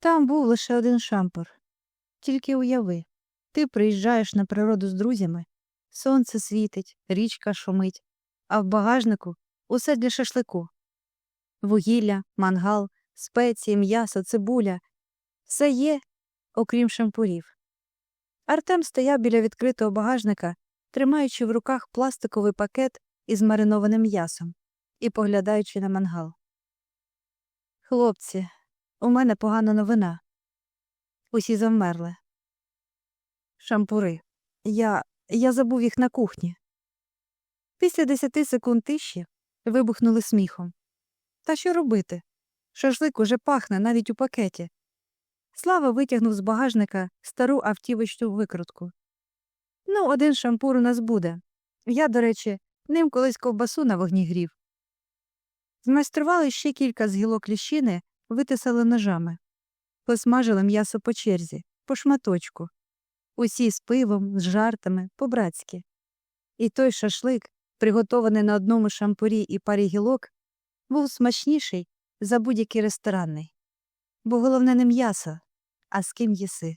Там був лише один шампур. Тільки уяви, ти приїжджаєш на природу з друзями, сонце світить, річка шумить, а в багажнику усе для шашлику. Вугілля, мангал, спеції, м'ясо, цибуля все є, окрім шампурів. Артем стояв біля відкритого багажника, тримаючи в руках пластиковий пакет із маринованим м'ясом і поглядаючи на мангал. Хлопці, у мене погана новина. Усі завмерли. Шампури. Я. я забув їх на кухні. Після десяти секунд тиші вибухнули сміхом. Та що робити? Шашлик уже пахне навіть у пакеті. Слава витягнув з багажника стару автівочну викрутку. Ну, один шампур у нас буде. Я, до речі, ним колись ковбасу на вогні грів. Змайстрували ще кілька з гілок ліщини, витисали ножами. Посмажили м'ясо по черзі, по шматочку. Усі з пивом, з жартами, по-братськи. І той шашлик, приготований на одному шампурі і парі гілок, був смачніший за будь-який ресторанний. Бо головне не м'ясо, а з ким їси.